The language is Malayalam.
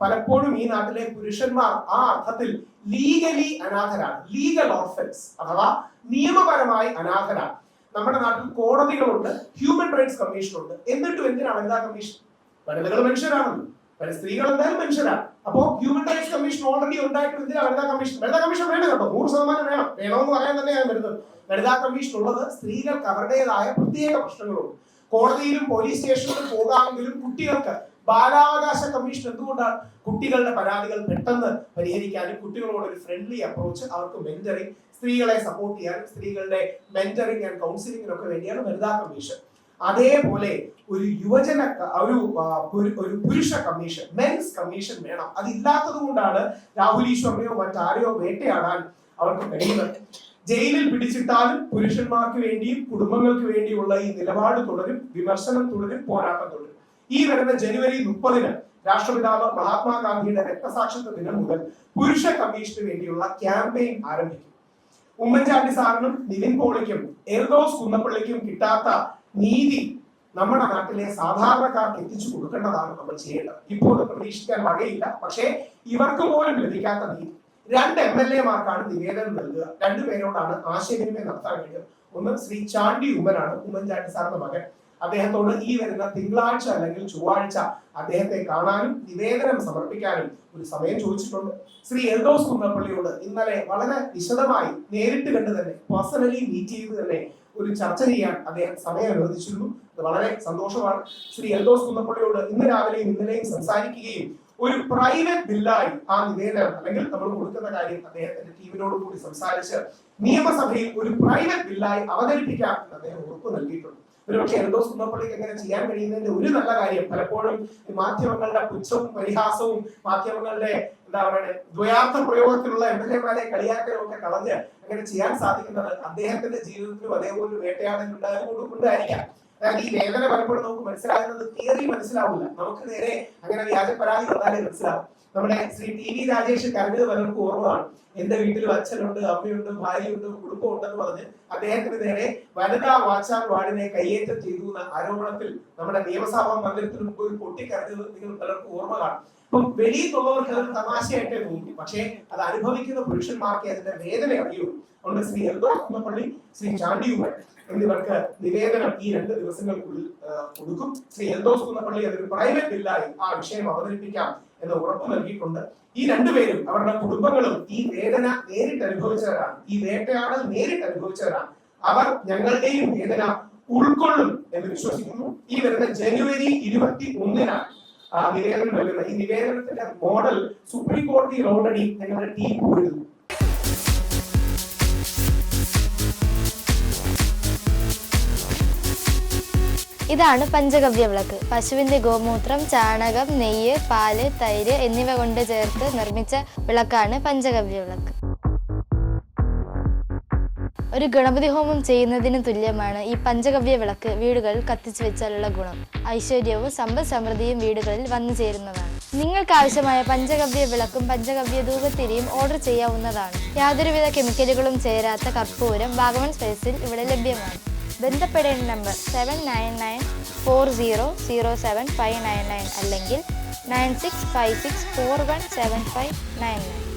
പലപ്പോഴും ഈ നാട്ടിലെ പുരുഷന്മാർ ആ അർത്ഥത്തിൽ ലീഗലി അനാഥരാണ്. ലീഗൽ ഓർഫൻസ് അഥവാ നിയമപരമായി അനാഥരാണ്. നമ്മുടെ നാട്ടിൽ കോടതികളുണ്ട് ഹ്യൂമൻ റൈറ്റ്സ് കമ്മീഷൻ ഉണ്ട് എന്നിട്ടും എന്തിനാണ് വനിതാ കമ്മീഷൻ വനിതകൾ മനുഷ്യരാണല്ലോ വനി- സ്ത്രീകൾ എന്തായാലും മനുഷ്യരാണ്. അപ്പോ ഹ്യൂമൻ റൈറ്റ്സ് കമ്മീഷൻ ഓൾറെഡി ഉണ്ടായിട്ട് എന്തിനാ വനിതാ കമ്മീഷൻ വനിതാ കമ്മീഷൻ വേണ്ട കേട്ടോ? നൂറ് ശതമാനം വേണം. വേണമെന്ന് പറയാൻ തന്നെയാണ് വരുന്നത്. വനിതാ കമ്മീഷൻ ഉള്ളത് സ്ത്രീകൾക്ക് അവരുടേതായ പ്രത്യേക പ്രശ്നങ്ങളുണ്ട്. കോടതിയിലും പോലീസ് സ്റ്റേഷനിലും പോകാമെങ്കിലും കുട്ടികൾക്ക് ബാലാവകാശ കമ്മീഷൻ എന്തുകൊണ്ടാണ് കുട്ടികളുടെ പരാതികൾ പെട്ടെന്ന് പരിഹരിക്കാനും കുട്ടികളോട് ഒരു ഫ്രണ്ട്ലി അപ്രോച്ച് അവർക്ക് മെന്ററിങ് സ്ത്രീകളെ സപ്പോർട്ട് ചെയ്യാനും സ്ത്രീകളുടെ മെന്ററിങ് ആൻഡ് ഒക്കെ വേണ്ടിയാണ് വനിതാ കമ്മീഷൻ. അതേപോലെ ഒരു യുവജന ഒരു ഒരു പുരുഷ കമ്മീഷൻ മെൻസ് കമ്മീഷൻ വേണം. അതില്ലാത്തത് കൊണ്ടാണ് രാഹുൽ ഈശ്വറിനെയോ മറ്റാരെയോ വേട്ടയാടാൻ അവർക്ക് കഴിയുന്നത്. ജയിലിൽ പിടിച്ചിട്ടാലും പുരുഷന്മാർക്ക് വേണ്ടിയും കുടുംബങ്ങൾക്ക് വേണ്ടിയുള്ള ഈ നിലപാട് തുടരും വിമർശനം തുടരും പോരാട്ടം തുടരും. ഈ വരുന്ന ജനുവരി മുപ്പതിന് രാഷ്ട്രപിതാവ് മഹാത്മാഗാന്ധിയുടെ രക്തസാക്ഷിത്വ ദിനം മുതൽ പുരുഷ കമ്മീഷന് വേണ്ടിയുള്ള ക്യാമ്പയിൻ ആരംഭിക്കും. ഉമ്മൻചാണ്ടി സാറിനും നിവിൻ പോളിക്കും എർദോസ് കുന്നപ്പള്ളിക്കും കിട്ടാത്ത നീതി നമ്മുടെ നാട്ടിലെ സാധാരണക്കാർക്ക് എത്തിച്ചു കൊടുക്കേണ്ടതാണ് നമ്മൾ ചെയ്യേണ്ടത്. ഇപ്പോൾ പ്രതീക്ഷിക്കാൻ വകയില്ല. പക്ഷേ ഇവർക്ക് പോലും ലഭിക്കാത്ത നീതി. രണ്ട് എം എൽ എമാർക്കാണ് നിവേദനം നൽകുക. രണ്ടുപേരോടാണ് ആശയവിനിമയം നടത്താൻ കഴിയുന്നത് ഒന്ന് ശ്രീ ചാണ്ടി ഉമ്മനാണ് ഉമ്മൻചാണ്ടി സാറിന്റെ മകൻ. അദ്ദേഹത്തോട് ഈ വരുന്ന തിങ്കളാഴ്ച അല്ലെങ്കിൽ ചൊവ്വാഴ്ച അദ്ദേഹത്തെ കാണാനും നിവേദനം സമർപ്പിക്കാനും ഒരു സമയം ചോദിച്ചിട്ടുണ്ട്. ശ്രീ എൽദോസ് കുന്നപ്പള്ളിയോട് ഇന്നലെ വളരെ വിശദമായി നേരിട്ട് കണ്ട് തന്നെ പേഴ്സണലി മീറ്റ് ചെയ്ത് തന്നെ ഒരു ചർച്ച ചെയ്യാൻ അദ്ദേഹം സമയം അനുവദിച്ചിരുന്നു. അത് വളരെ സന്തോഷമാണ്. ശ്രീ എൽദോസ് കുന്നപ്പള്ളിയോട് ഇന്ന് രാവിലെയും ഇന്നലെയും സംസാരിക്കുകയും ഒരു പ്രൈവറ്റ് ബില്ലായി ആ നിവേദനം അല്ലെങ്കിൽ നമ്മൾ കൊടുക്കുന്ന കാര്യം അദ്ദേഹത്തിന്റെ ടീമിനോട് കൂടി സംസാരിച്ച് നിയമസഭയിൽ ഒരു പ്രൈവറ്റ് ബില്ലായി അവതരിപ്പിക്കാം എന്ന് അദ്ദേഹം ഉറപ്പ് നൽകിയിട്ടുണ്ട്. ഒരുപക്ഷെ എന്തോ കുന്നപ്പള്ളിക്ക് എങ്ങനെ ചെയ്യാൻ കഴിയുന്നതിന്റെ ഒരു നല്ല കാര്യം പലപ്പോഴും മാധ്യമങ്ങളുടെ പുച്ഛവും പരിഹാസവും മാധ്യമങ്ങളുടെ എന്താ പറയുക ദ്വയാർത്ഥ പ്രയോഗത്തിലുള്ള എം എൽ എമാരെ കളിയാക്കലും ഒക്കെ കളഞ്ഞ് അങ്ങനെ ചെയ്യാൻ സാധിക്കുന്നത് അദ്ദേഹത്തിന്റെ ജീവിതത്തിലും അതേപോലെ വേട്ടയാടൽ ഉണ്ടായതുകൊണ്ട് ഉണ്ടായിരിക്കാം അതായത് ഈ വേദന പലപ്പോഴും നമുക്ക് മനസ്സിലാകുന്നത് തിയറി മനസ്സിലാവില്ല. നമുക്ക് നേരെ അങ്ങനെ വ്യാജ പരാതി വന്നാലേ മനസ്സിലാവും. നമ്മുടെ ശ്രീ ടി വി രാജേഷ് കരഞ്ഞത് പലർക്കും ഓർമ്മമാണ് എന്റെ വീട്ടിലും അച്ഛനുണ്ട് അമ്മയുണ്ട് ഭാര്യയുണ്ട് കുടുംബം ഉണ്ടെന്ന് പറഞ്ഞ് അദ്ദേഹത്തിന് നേരെ വനിതാ വാച്ചാർ വാർഡിനെ കയ്യേറ്റം ചെയ്തു എന്ന ആരോപണത്തിൽ നമ്മുടെ നിയമസഭാ മന്ദിരത്തിന് മുമ്പ് ഒരു പൊട്ടിക്കരഞ്ഞത് നിങ്ങൾ പലർക്കും ഓർമ്മ കാണും. അപ്പം വെളിയിലുള്ളവർക്ക് അതൊരു തമാശയായിട്ടേ തോന്നി പക്ഷേ അത് അനുഭവിക്കുന്ന പുരുഷന്മാർക്ക് അതിന്റെ വേദന അറിയുള്ളൂ. അതുകൊണ്ട് ശ്രീ എൽദോ കുന്നപ്പള്ളി ശ്രീ ചാണ്ടിയുമൻ എന്നിവർക്ക് നിവേദനം ഈ രണ്ട് ദിവസങ്ങൾക്കുള്ളിൽ കൊടുക്കും. ശ്രീ എൽദോസ് കുന്നപ്പള്ളി അതൊരു പ്രൈവറ്റ് ഇല്ലായി ആ വിഷയം അവതരിപ്പിക്കാം എന്ന് ഉറപ്പ് നൽകിയിട്ടുണ്ട് ഈ രണ്ടുപേരും അവരുടെ കുടുംബങ്ങളും ഈ വേദന നേരിട്ട് അനുഭവിച്ചവരാണ്. ഈ വേട്ടയാടൽ നേരിട്ട് അനുഭവിച്ചവരാണ്. അവർ ഞങ്ങളുടെയും വേദന ഉൾക്കൊള്ളും എന്ന് വിശ്വസിക്കുന്നു. ഈ വരുന്ന ജനുവരി ഇരുപത്തി ഒന്നിനാണ് ആ നിവേദനം നൽകുന്നത് ഈ നിവേദനത്തിന്റെ മോഡൽ സുപ്രീം കോടതിയിൽ ഓൾറെഡി ഞങ്ങളുടെ ടീം പോയിരുന്നു ഇതാണ് പഞ്ചഗവ്യ വിളക്ക്. പശുവിന്റെ ഗോമൂത്രം ചാണകം നെയ്യ് പാൽ തൈര് എന്നിവ കൊണ്ട് ചേർത്ത് നിർമ്മിച്ച വിളക്കാണ് പഞ്ചഗവ്യ വിളക്ക്. ഒരു ഗണപതി ഹോമം ചെയ്യുന്നതിന് തുല്യമാണ് ഈ പഞ്ചഗവ്യ വിളക്ക് വീടുകളിൽ കത്തിച്ചു വെച്ചാലുള്ള ഗുണം. ഐശ്വര്യവും സമ്പദ് സമൃദ്ധിയും വീടുകളിൽ വന്നു ചേരുന്നതാണ്. നിങ്ങൾക്ക് ആവശ്യമായ പഞ്ചഗവ്യ വിളക്കും പഞ്ചഗവ്യ ധൂപത്തിരിയും ഓർഡർ ചെയ്യാവുന്നതാണ്. യാതൊരുവിധ കെമിക്കലുകളും ചേരാത്ത കർപ്പൂരം വാഗമൺ സ്പേസിൽ ഇവിടെ ലഭ്യമാണ്. ബന്ധപ്പെടേണ്ട number seven nine nine four zero zero seven five nine nine അല്ലെങ്കിൽ nine six five six four one seven five nine nine